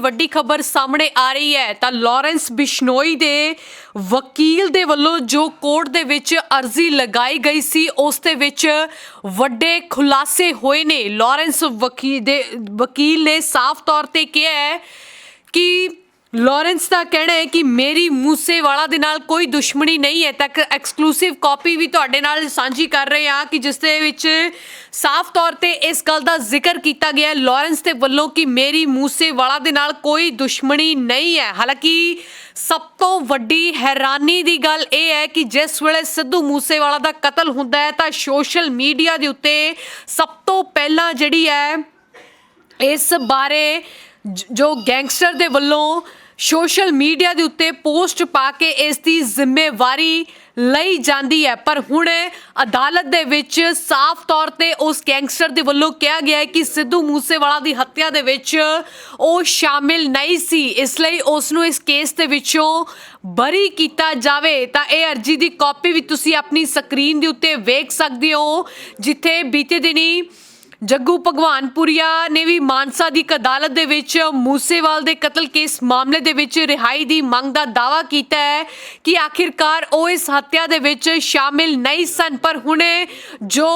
ਵੱਡੀ ਖਬਰ ਸਾਹਮਣੇ ਆ ਰਹੀ ਹੈ, ਤਾਂ ਲਾਰੈਂਸ ਬਿਸ਼ਨੋਈ ਦੇ ਵਕੀਲ ਦੇ ਵੱਲੋਂ ਜੋ ਕੋਰਟ ਦੇ ਵਿੱਚ ਅਰਜ਼ੀ ਲਗਾਈ ਗਈ ਸੀ, ਉਸ ਦੇ ਵਿੱਚ ਵੱਡੇ ਖੁਲਾਸੇ ਹੋਏ ਨੇ। ਲਾਰੈਂਸ ਵਕੀਲ ਦੇ ਵਕੀਲ ਨੇ ਸਾਫ਼ ਤੌਰ ਤੇ ਕਿਹਾ ਹੈ ਕਿ ਲਾਰੈਂਸ ਦਾ ਕਹਿਣਾ ਹੈ ਕਿ ਮੇਰੀ ਮੂਸੇਵਾਲਾ ਦੇ ਨਾਲ ਕੋਈ ਦੁਸ਼ਮਣੀ ਨਹੀਂ ਹੈ। ਤੱਕ ਐਕਸਕਲੂਸਿਵ ਕਾਪੀ ਵੀ ਤੁਹਾਡੇ ਨਾਲ ਸਾਂਝੀ ਕਰ ਰਹੇ ਹਾਂ ਕਿ ਜਿਸ ਦੇ ਵਿੱਚ ਸਾਫ਼ ਤੌਰ ਤੇ ਇਸ ਗੱਲ ਦਾ ਜ਼ਿਕਰ ਕੀਤਾ ਗਿਆ ਹੈ ਲਾਰੈਂਸ ਦੇ ਵੱਲੋਂ ਕਿ ਮੇਰੀ ਮੂਸੇਵਾਲਾ ਦੇ ਨਾਲ ਕੋਈ ਦੁਸ਼ਮਣੀ ਨਹੀਂ ਹੈ। ਹਾਲਾਂਕਿ ਸਭ ਤੋਂ ਵੱਡੀ ਹੈਰਾਨੀ ਦੀ ਗੱਲ ਇਹ ਹੈ ਕਿ ਜਿਸ ਵੇਲੇ ਸਿੱਧੂ ਮੂਸੇਵਾਲਾ ਦਾ ਕਤਲ ਹੁੰਦਾ ਹੈ ਤਾਂ ਸੋਸ਼ਲ ਮੀਡੀਆ ਦੇ ਉੱਤੇ ਸਭ ਤੋਂ ਪਹਿਲਾਂ ਜਿਹੜੀ ਹੈ ਇਸ ਬਾਰੇ ਜ- ਜੋ ਗੈਂਗਸਟਰ ਦੇ ਵੱਲੋਂ ਸੋਸ਼ਲ ਮੀਡੀਆ ਦੇ ਉੱਤੇ ਪੋਸਟ ਪਾ ਕੇ ਇਸ ਦੀ ਜ਼ਿੰਮੇਵਾਰੀ ਲਈ ਜਾਂਦੀ ਹੈ। ਪਰ ਹੁਣ ਅਦਾਲਤ ਦੇ ਵਿੱਚ ਸਾਫ਼ ਤੌਰ ਤੇ ਉਸ ਗੈਂਗਸਟਰ ਦੇ ਵੱਲੋਂ ਕਿਹਾ ਗਿਆ ਹੈ ਕਿ ਸਿੱਧੂ ਮੂਸੇਵਾਲਾ ਦੀ ਹੱਤਿਆ ਦੇ ਵਿੱਚ ਉਹ ਸ਼ਾਮਿਲ ਨਹੀਂ ਸੀ। ਇਸ ਲਈ ਉਸ ਨੂੰ ਇਸ ਕੇਸ ਦੇ ਵਿੱਚੋਂ ਬਰੀ ਕੀਤਾ ਜਾਵੇ। ਤਾਂ ਇਹ ਅਰਜੀ ਦੀ ਕਾਪੀ ਵੀ ਤੁਸੀਂ ਆਪਣੀ ਸਕਰੀਨ ਦੇ ਉੱਤੇ ਵੇਖ ਸਕਦੇ ਹੋ, ਜਿੱਥੇ ਬੀਤੇ ਦਿਨੀ ਜੱਗੂ ਭਗਵਾਨਪੁਰੀਆ ਨੇ ਵੀ ਮਾਨਸਾ ਦੀ ਇੱਕ ਅਦਾਲਤ ਦੇ ਵਿੱਚ ਮੂਸੇਵਾਲ ਦੇ ਕਤਲ ਕੇਸ ਮਾਮਲੇ ਦੇ ਵਿੱਚ ਰਿਹਾਈ ਦੀ ਮੰਗ ਦਾ ਦਾਅਵਾ ਕੀਤਾ ਹੈ ਕਿ ਆਖਿਰਕਾਰ ਉਹ ਇਸ ਹੱਤਿਆ ਦੇ ਵਿੱਚ ਸ਼ਾਮਿਲ ਨਹੀਂ ਸਨ। ਪਰ ਹੁਣੇ ਜੋ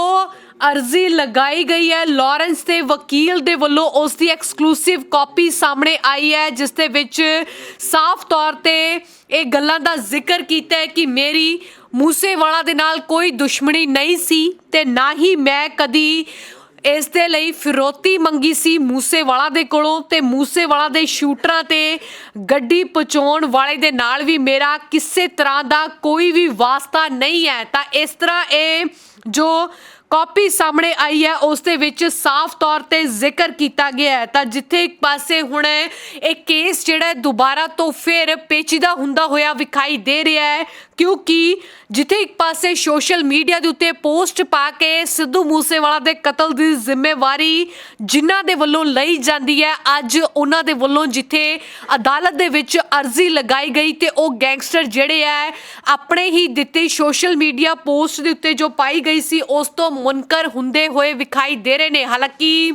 ਅਰਜ਼ੀ ਲਗਾਈ ਗਈ ਹੈ, ਲਾਰੈਂਸ ਦੇ ਵਕੀਲ ਦੇ ਵੱਲੋਂ ਉਸ ਦੀ ਐਕਸਕਲੂਸਿਵ ਕਾਪੀ ਸਾਹਮਣੇ ਆਈ ਹੈ, ਜਿਸ ਦੇ ਵਿੱਚ ਸਾਫ਼ ਤੌਰ ਤੇ ਇਹ ਗੱਲਾਂ ਦਾ ਜ਼ਿਕਰ ਕੀਤਾ ਹੈ ਕਿ ਮੇਰੀ ਮੂਸੇਵਾਲਾ ਦੇ ਨਾਲ ਕੋਈ ਦੁਸ਼ਮਣੀ ਨਹੀਂ ਸੀ ਤੇ ਨਾ ਹੀ ਮੈਂ ਕਦੀ ਇਸ ਦੇ ਲਈ ਫਿਰੋਤੀ ਮੰਗੀ ਸੀ ਮੂਸੇਵਾਲਾ ਦੇ ਕੋਲੋਂ ਤੇ ਮੂਸੇਵਾਲਾ ਦੇ ਸ਼ੂਟਰਾਂ ਤੇ ਗੱਡੀ ਪਹੁੰਚਾਉਣ ਵਾਲੇ ਦੇ ਨਾਲ ਵੀ ਮੇਰਾ ਕਿਸੇ ਤਰ੍ਹਾਂ ਦਾ ਕੋਈ ਵੀ ਵਾਸਤਾ ਨਹੀਂ ਹੈ। ਤਾਂ ਇਸ ਤਰ੍ਹਾਂ ਇਹ ਜੋ ਕਾਪੀ ਸਾਹਮਣੇ ਆਈ ਹੈ, ਉਸ ਦੇ ਵਿੱਚ ਸਾਫ਼ ਤੌਰ ਤੇ ਜ਼ਿਕਰ ਕੀਤਾ ਗਿਆ ਹੈ। ਤਾਂ ਜਿੱਥੇ ਇੱਕ ਪਾਸੇ ਹੁਣ ਇਹ ਕੇਸ ਜਿਹੜਾ ਦੁਬਾਰਾ ਤੋਂ ਫਿਰ ਪੇਚੀਦਾ ਹੁੰਦਾ ਹੋਇਆ ਵਿਖਾਈ ਦੇ ਰਿਹਾ ਹੈ। ਕਿਉਂਕਿ ਜਿੱਥੇ ਇੱਕ ਪਾਸੇ ਸੋਸ਼ਲ ਮੀਡੀਆ ਦੇ ਉੱਤੇ ਪੋਸਟ ਪਾ ਕੇ ਸਿੱਧੂ ਮੂਸੇਵਾਲਾ ਦੇ ਕਤਲ ਦੀ ਜ਼ਿੰਮੇਵਾਰੀ ਜਿਨ੍ਹਾਂ ਦੇ ਵੱਲੋਂ ਲਈ ਜਾਂਦੀ ਹੈ, ਅੱਜ ਉਹਨਾਂ ਦੇ ਵੱਲੋਂ ਜਿੱਥੇ ਅਦਾਲਤ ਦੇ ਵਿੱਚ ਅਰਜ਼ੀ ਲਗਾਈ ਗਈ ਤੇ ਉਹ ਗੈਂਗਸਟਰ ਜਿਹੜੇ ਹੈ, ਆਪਣੇ ਹੀ ਦਿੱਤੀ ਸੋਸ਼ਲ ਮੀਡੀਆ ਪੋਸਟ ਦੇ ਉੱਤੇ ਜੋ ਪਾਈ ਗਈ ਸੀ, ਉਸ ਤੋਂ ਮੁਨਕਰ ਹੁੰਦੇ ਹੋਏ ਵਿਖਾਈ ਦੇ ਰਹੇ ਨੇ। ਹਾਲਾਂਕਿ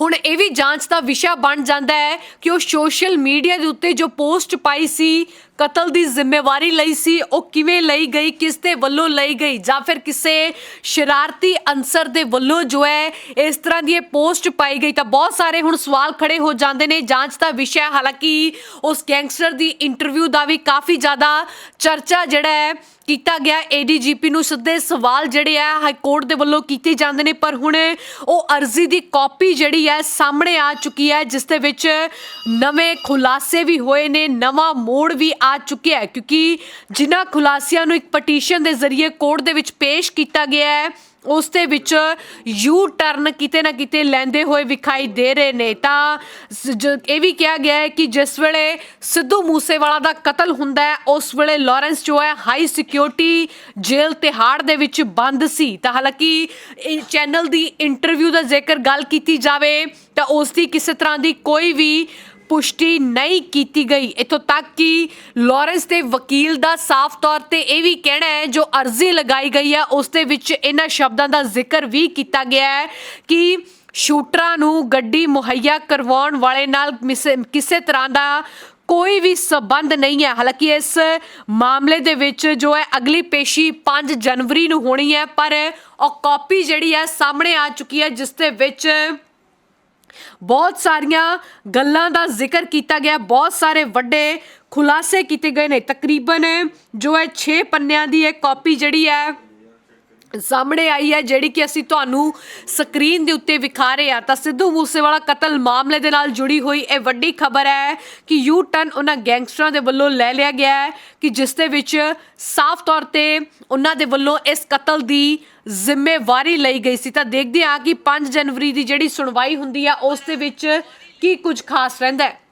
ਹੁਣ ਇਹ ਵੀ ਜਾਂਚ ਦਾ ਵਿਸ਼ਾ ਬਣ ਜਾਂਦਾ ਹੈ ਕਿ ਉਹ ਸੋਸ਼ਲ ਮੀਡੀਆ ਦੇ ਉੱਤੇ ਜੋ ਪੋਸਟ ਪਾਈ ਸੀ, ਕਤਲ ਦੀ ਜ਼ਿੰਮੇਵਾਰੀ ਲਈ ਸੀ, ਉਹ ਕਿਵੇਂ ਲਈ ਗਈ, ਕਿਸ ਦੇ ਵੱਲੋਂ ਲਈ ਗਈ, ਜਾਂ ਫਿਰ ਕਿਸੇ ਸ਼ਰਾਰਤੀ ਅਨਸਰ ਦੇ ਵੱਲੋਂ ਜੋ ਹੈ, ਇਸ ਤਰ੍ਹਾਂ ਦੀ ਇਹ ਪੋਸਟ ਪਾਈ ਗਈ। ਤਾਂ ਬਹੁਤ ਸਾਰੇ ਹੁਣ ਸਵਾਲ ਖੜੇ ਹੋ ਜਾਂਦੇ ਨੇ, ਜਾਂਚ ਦਾ ਵਿਸ਼ਾ ਹਾਲਾਂਕਿ ਉਸ ਗੈਂਗਸਟਰ ਦੀ ਇੰਟਰਵਿਊ ਦਾ ਵੀ ਕਾਫੀ ਜ਼ਿਆਦਾ ਚਰਚਾ ਜਿਹੜਾ ਹੈ, ਕੀਤਾ ਗਿਆ। ਏਡੀਜੀਪੀ ਨੂੰ ਸਿੱਧੇ ਸਵਾਲ ਜਿਹੜੇ ਆ, ਹਾਈ ਕੋਰਟ ਦੇ ਵੱਲੋਂ ਕੀਤੇ ਜਾਂਦੇ ਨੇ, ਪਰ ਹੁਣ ਉਹ ਅਰਜ਼ੀ ਦੀ ਕਾਪੀ ਜਿਹੜੀ ਹੈ, ਸਾਹਮਣੇ ਆ ਚੁੱਕੀ ਹੈ, ਜਿਸ ਦੇ ਵਿੱਚ ਨਵੇਂ ਖੁਲਾਸੇ ਵੀ ਹੋਏ ਨੇ, ਨਵਾਂ ਮੋੜ ਵੀ ਆ ਚੁੱਕਿਆ ਹੈ, ਕਿਉਂਕਿ ਜਿਨ੍ਹਾਂ ਖੁਲਾਸਿਆਂ ਨੂੰ ਇੱਕ ਪਟੀਸ਼ਨ ਦੇ ਜ਼ਰੀਏ ਕੋਰਟ ਦੇ ਵਿੱਚ ਪੇਸ਼ ਕੀਤਾ ਗਿਆ ਹੈ ਉਸ ਦੇ ਵਿੱਚ ਯੂ ਟਰਨ ਕਿਤੇ ਨਾ ਕਿਤੇ ਲੈਂਦੇ ਹੋਏ ਵਿਖਾਈ ਦੇ ਰਹੇ ਨੇ। ਤਾਂ ਜ- ਇਹ ਵੀ ਕਿਹਾ ਗਿਆ ਹੈ ਕਿ ਜਿਸ ਵੇਲੇ ਸਿੱਧੂ ਮੂਸੇਵਾਲਾ ਦਾ ਕਤਲ ਹੁੰਦਾ ਹੈ, ਉਸ ਵੇਲੇ ਲਾਰੈਂਸ ਜੋ ਹੈ ਹਾਈ ਸਿਕਿਉਰਿਟੀ ਜੇਲ੍ਹ ਤਿਹਾੜ ਦੇ ਵਿੱਚ ਬੰਦ ਸੀ। ਤਾਂ ਹਾਲਾਂਕਿ ਇਹ ਚੈਨਲ ਦੀ ਇੰਟਰਵਿਊ ਦਾ ਜ਼ਿਕਰ ਗੱਲ ਕੀਤੀ ਜਾਵੇ, ਤਾਂ ਉਸ ਦੀ ਕਿਸੇ ਤਰ੍ਹਾਂ ਦੀ ਕੋਈ ਵੀ ਪੁਸ਼ਟੀ ਨਹੀਂ ਕੀਤੀ ਗਈ। ਇਥੋਂ ਤੱਕ ਕਿ ਲਾਰੈਂਸ ਦੇ ਵਕੀਲ ਦਾ ਸਾਫ਼ ਤੌਰ ਤੇ ਇਹ ਵੀ ਕਹਿਣਾ ਹੈ, ਜੋ ਅਰਜ਼ੀ ਲਗਾਈ ਗਈ ਹੈ, ਉਸ ਦੇ ਵਿੱਚ ਇਹਨਾਂ ਸ਼ਬਦਾਂ ਦਾ ਜ਼ਿਕਰ ਵੀ ਕੀਤਾ ਗਿਆ ਹੈ ਕਿ ਸ਼ੂਟਰਾਂ ਨੂੰ ਗੱਡੀ ਮੁਹੱਈਆ ਕਰਵਾਉਣ ਵਾਲੇ ਨਾਲ ਮਿਸ- ਕਿਸੇ ਤਰ੍ਹਾਂ ਦਾ ਕੋਈ ਵੀ ਸਬੰਧ ਨਹੀਂ ਹੈ। ਹਾਲਾਂਕਿ ਇਸ ਮਾਮਲੇ ਦੇ ਵਿੱਚ ਜੋ ਹੈ, ਅਗਲੀ ਪੇਸ਼ੀ 5 ਜਨਵਰੀ ਨੂੰ ਹੋਣੀ ਹੈ, ਪਰ ਉਹ ਕਾਪੀ ਜਿਹੜੀ ਹੈ ਸਾਹਮਣੇ ਆ ਚੁੱਕੀ ਹੈ, ਜਿਸ ਦੇ ਵਿੱਚ ਬਹੁਤ ਸਾਰੀਆਂ ਗੱਲਾਂ ਦਾ ਜ਼ਿਕਰ ਕੀਤਾ ਗਿਆ। ਬਹੁਤ ਸਾਰੇ ਵੱਡੇ ਖੁਲਾਸੇ ਕੀਤੇ ਗਏ ਨੇ। ਤਕਰੀਬਨ ਜੋ ਹੈ 6 ਪੰਨਿਆਂ ਦੀ ਇਹ ਕਾਪੀ ਜਿਹੜੀ ਹੈ ਸਾਹਮਣੇ ਆਈ ਹੈ ਜਿਹੜੀ ਕਿ ਅਸੀਂ ਤੁਹਾਨੂੰ ਸਕਰੀਨ ਦੇ ਉੱਤੇ ਵਿਖਾ ਰਹੇ ਹਾਂ। ਤਾਂ ਸਿੱਧੂ ਮੂਸੇਵਾਲਾ ਕਤਲ ਮਾਮਲੇ ਦੇ ਨਾਲ ਜੁੜੀ ਹੋਈ ਇਹ ਵੱਡੀ ਖਬਰ ਹੈ ਕਿ ਯੂ ਟਰਨ ਉਹਨਾਂ ਗੈਂਗਸਟਰਾਂ ਦੇ ਵੱਲੋਂ ਲੈ ਲਿਆ ਗਿਆ ਹੈ ਕਿ ਜਿਸ ਦੇ ਵਿੱਚ ਸਾਫ਼ ਤੌਰ ਤੇ ਉਹਨਾਂ ਦੇ ਵੱਲੋਂ ਇਸ ਕਤਲ ਦੀ ਜ਼ਿੰਮੇਵਾਰੀ ਲਈ ਗਈ ਸੀ। ਤਾਂ ਦੇਖਦੇ ਹਾਂ ਕਿ 5 ਜਨਵਰੀ ਦੀ ਜਿਹੜੀ ਸੁਣਵਾਈ ਹੁੰਦੀ ਹੈ, ਉਸ ਦੇ ਵਿੱਚ ਕੀ ਕੁਝ ਖਾਸ ਰਹਿੰਦਾ ਹੈ।